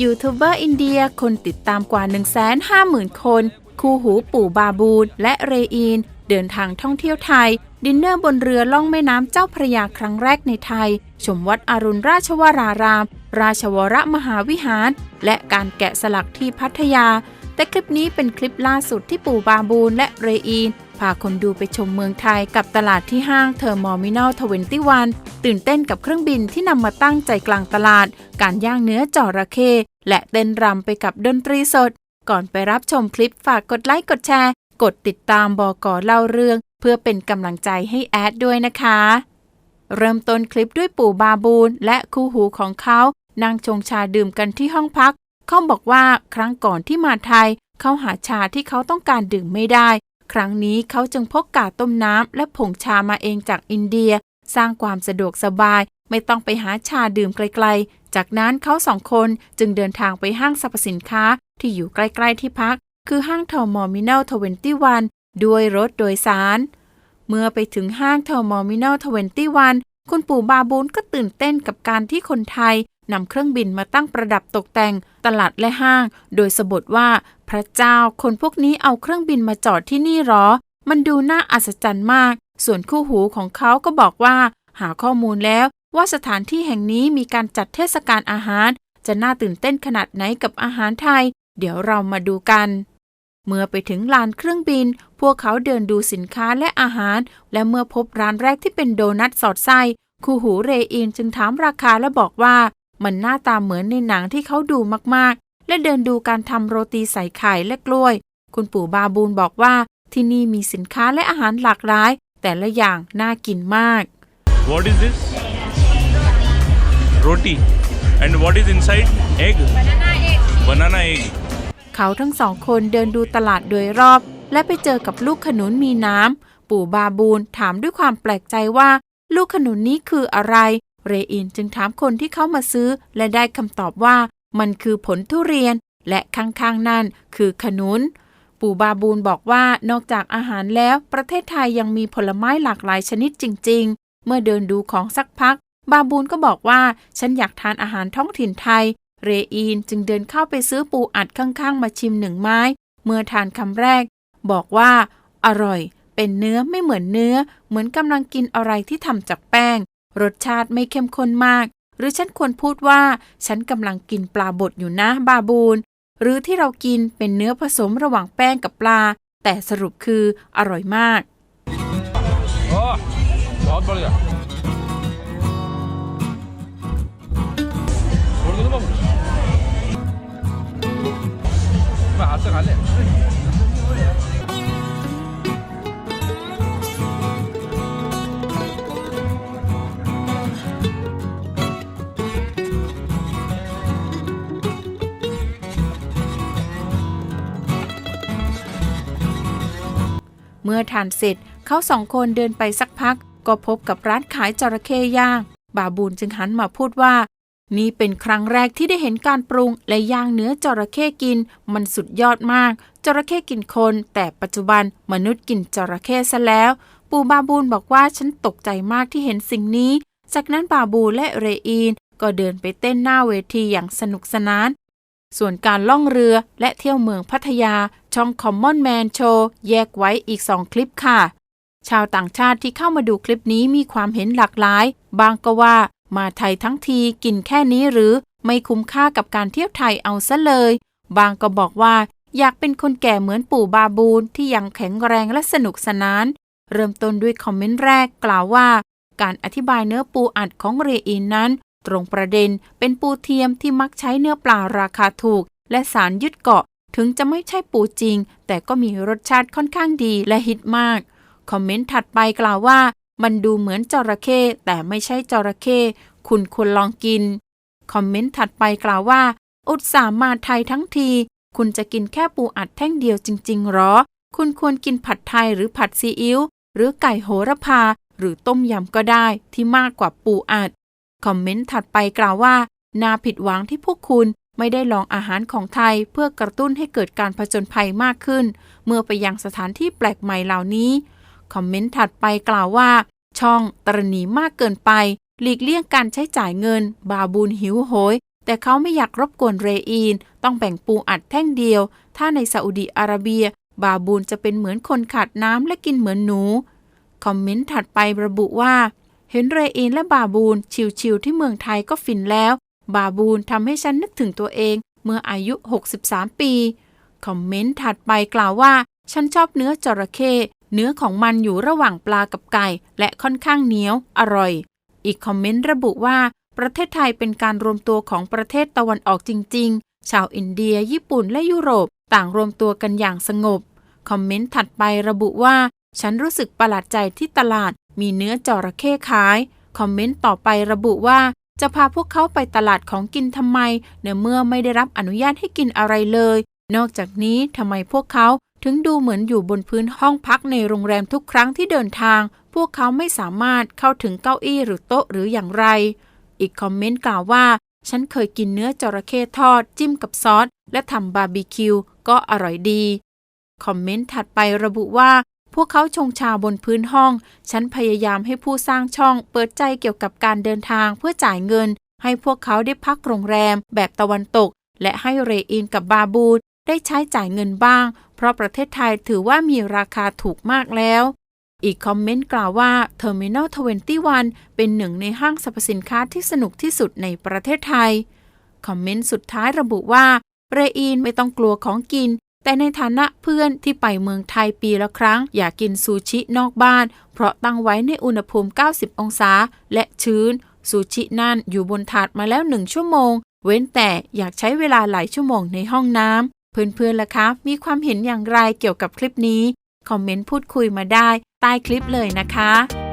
ยูทูบเบอร์อินเดียคนติดตามกว่า 150,000 คน คู่หูปู่บาบูนและเรอีน เดินทางท่องเที่ยวไทย ดินเนอร์บนเรือล่องแม่น้ำเจ้าพระยาครั้งแรกในไทย ชมวัดอรุณราชวราราม ราชวรมหาวิหาร และการแกะสลักที่พัทยา แต่คลิปนี้เป็นคลิปล่าสุดที่ปู่บาบูนและเรอีน พาคนดูไปชมเมืองไทยกับตลาดที่ห้างเทอร์มอมินอลทเวนตี้วันตื่นเต้นกับเครื่องบินที่นำมาตั้งใจกลางตลาด การย่างเนื้อจระเข้และเต้นรำไปกับดนตรีสด ก่อนไปรับชมคลิปฝากกดไลค์กดแชร์ กดติดตามบอกอเล่าเรื่อง เพื่อเป็นกำลังใจให้แอดด้วยนะคะ เริ่มต้นคลิปด้วยปู่บาบูนและคู่หูของเขานั่งชงชาดื่มกันที่ห้องพัก เขาบอกว่าครั้งก่อนที่มาไทย เขาหาชาที่เขาต้องการดื่มไม่ได้ ครั้งนี้เขาจึงพกกาต้มน้ำและผงชามาเองจากอินเดีย สร้างความสะดวกสบาย ไม่ต้องไปหาชาดื่มไกลๆ จากนั้นเขาสองคนจึงเดินทางไปห้างสรรพสินค้าที่อยู่ใกล้ๆที่พัก คือห้างทอมอมินอลทเวนตี้วันด้วยรถโดยสาร เมื่อไปถึงห้างเทอร์มอมินอลทเวนตี้วัน คุณปู่บาบูนก็ตื่นเต้นกับการที่คนไทยนำเครื่องบินมาตั้งประดับตกแต่งตลาดและห้าง โดยสบทว่า พระเจ้าคนพวกนี้เอาเครื่องบินมาจอดที่นี่หรอ มันดูน่าอัศจรรย์มาก ส่วนคู่หูของเขาก็บอกว่า หาข้อมูลแล้วว่าสถานที่แห่งนี้มีการจัดเทศกาลอาหาร จะน่าตื่นเต้นขนาดไหนกับอาหารไทย เดี๋ยวเรามาดูกัน เมื่อไปถึงลานเครื่องบิน พวกเขาเดินดูสินค้าและอาหาร และเมื่อพบร้านแรกที่เป็นโดนัทสอดไส้คู่หูเรอินจึงถามราคาและบอกว่า มันหน้าตาเหมือนในหนังที่เขาดูมากๆ และเดินดูการทำโรตีใส่ไข่และกล้วย คุณปู่บาบูนบอกว่า ที่นี่มีสินค้าและอาหารหลากหลาย แต่ละอย่างน่ากินมาก What is this? Roti. And what is inside? Egg. Banana egg. เขาทั้งสองคนเดินดูตลาดโดยรอบ และไปเจอกับลูกขนุนมีน้ำ ปู่บาบูนถามด้วยความแปลกใจว่า ลูกขนุนนี้คืออะไร เรอินจึงถามคนที่เข้ามาซื้อ และได้คำตอบว่า มันคือผลทุเรียน และข้างๆนั่นคือขนุน ปู่บาบูนบอกว่านอกจากอาหารแล้วประเทศไทยยังมีผลไม้หลากหลายชนิดจริง ๆ เมื่อเดินดูของสักพัก บาบูนก็บอกว่า ฉันอยากทานอาหารท้องถิ่นไทย เรอีนจึงเดินเข้าไปซื้อปูอัดข้างๆ มาชิมหนึ่งไม้ เมื่อทานคำแรก บอกว่า อร่อย เป็นเนื้อไม่เหมือนเนื้อ เหมือนกำลังกินอะไรที่ทำจากแป้ง รสชาติไม่เข้มข้นมาก หรือฉันควรพูดว่า ฉันกำลังกินปลาบดอยู่นะบาบูนหรือที่เรากินเป็นเนื้อผสมระหว่างแป้งกับปลา แต่สรุปคืออร่อยมาก Oh, Godbelja. 잘 래. เมื่อทานเสร็จเขาสองคนเดินไปสักพัก ก็พบกับร้านขายจระเข้ย่าง บาบูนจึงหันมาพูดว่า นี่เป็นครั้งแรกที่ได้เห็นการปรุงและย่างเนื้อจระเข้กิน มันสุดยอดมาก จระเข้กินคน แต่ปัจจุบันมนุษย์กินจระเข้ซะแล้ว ปู่บาบูนบอกว่าฉันตกใจมากที่เห็นสิ่งนี้ จากนั้นบาบูและเรอีน ก็เดินไปเต้นหน้าเวทีอย่างสนุกสนาน ส่วนการล่องเรือและเที่ยวเมืองพัทยา ช่อง Common Man Show แยกไว้อีก2คลิปค่ะ ชาวต่างชาติที่เข้ามาดูคลิปนี้มีความเห็นหลากหลาย บางก็ว่า มาไทยทั้งทีกินแค่นี้หรือไม่คุ้มค่ากับการเที่ยวไทยเอาซะเลย บางก็บอกว่าอยากเป็นคนแก่เหมือนปู่บาบูนที่ยังแข็งแรงและสนุกสนาน เริ่มต้นด้วยคอมเมนต์แรกกล่าวว่า การอธิบายเนื้อปูอัดของเรอินนั้น ตรงประเด็นเป็นปูเทียมที่มักใช้เนื้อปลาราคาถูก และสารยึดเกาะ ถึงจะไม่ใช่ปูจริง แต่ก็มีรสชาติค่อนข้างดีและฮิตมาก คอมเมนต์ถัดไปกล่าวว่า มันดูเหมือนจระเข้แต่ไม่ใช่จระเข้คุณควรลองกิน คอมเมนต์ถัดไปกล่าวว่า อุตส่าห์มาไทยทั้งที คุณจะกินแค่ปูอัดแท่งเดียวจริง ๆ หรอ คุณควรกินผัดไทยหรือผัดซีอิ๊วหรือไก่โหระพา หรือต้มยำก็ได้ที่มากกว่าปูอัด คอมเมนต์ถัดไปกล่าวว่าน่าผิดหวังที่พวกคุณไม่ได้ลองอาหารของไทยเพื่อกระตุ้นให้เกิดการผจญภัยมากขึ้น เมื่อไปยังสถานที่แปลกใหม่เหล่านี้ คอมเมนต์ถัดไปกล่าวว่า ช่องตรณีมากเกินไป หลีกเลี่ยงการใช้จ่ายเงิน บาบูนหิวโหย แต่เขาไม่อยากรบกวนเรอีน ต้องแบ่งปูอัดแท่งเดียว ถ้าในซาอุดีอาระเบีย บาบูนจะเป็นเหมือนคนขาดน้ำและกินเหมือนหนู คอมเมนต์ถัดไประบุว่า เห็นเรอีนและบาบูนชิวๆที่เมืองไทยก็ฟินแล้ว บาบูนทำให้ฉันนึกถึงตัวเองเมื่ออายุ 63 ปี คอมเมนต์ถัดไปกล่าวว่า ฉันชอบเนื้อจระเข้ เนื้อของมันอยู่ระหว่างปลากับไก่ และค่อนข้างเหนียว อร่อย อีกคอมเมนต์ระบุว่า ประเทศไทยเป็นการรวมตัวของประเทศตะวันออกจริง ๆ ชาวอินเดีย ญี่ปุ่นและยุโรป ต่างรวมตัวกันอย่างสงบ คอมเมนต์ถัดไประบุว่า ฉันรู้สึกประหลาดใจที่ตลาด มีเนื้อจระเข้ขาย คอมเมนต์ต่อไประบุว่า จะพาพวกเขาไปตลาดของกินทำไมในเมื่อไม่ได้รับอนุญาตให้กินอะไรเลย นอกจากนี้ทำไมพวกเขาถึงดูเหมือนอยู่บนพื้นห้องพักในโรงแรมทุกครั้งที่เดินทาง พวกเขาไม่สามารถเข้าถึงเก้าอี้หรือโต๊ะหรืออย่างไร อีกคอมเมนต์กล่าวว่า ฉันเคยกินเนื้อจระเข้ทอด จิ้มกับซอส และทำบาร์บีคิวก็อร่อยดี คอมเมนต์ถัดไประบุว่า พวกเขาชงชาบนพื้นห้อง ฉันพยายามให้ผู้สร้างช่อง เปิดใจเกี่ยวกับการเดินทางเพื่อจ่ายเงิน ให้พวกเขาได้พักโรงแรมแบบตะวันตก และให้เรอินกับบาบูด ได้ใช้จ่ายเงินบ้าง เพราะประเทศไทยถือว่ามีราคาถูกมากแล้ว อีกคอมเมนต์กล่าวว่า Terminal 21 เป็นหนึ่งในห้างสรรพสินค้าที่สนุกที่สุดในประเทศไทย คอมเมนต์สุดท้ายระบุว่าเรอีนไม่ต้องกลัวของกิน แต่ในฐานะเพื่อนที่ไปเมืองไทยปีละครั้ง อย่ากกินซูชินอกบ้าน เพราะตั้งไว้ในอุณหภูมิ 90 องศา และชื้น ซูชินั่นอยู่บนถาดมาแล้วหนึ่งชั่วโมง เว้นแต่อยากใช้เวลาหลายชั่วโมงในห้องน้ำ เพื่อนๆล่ะคะมีความเห็นอย่างไรเกี่ยวกับคลิปนี้ คอมเมนต์พูดคุยมาได้ใต้คลิปเลยนะคะ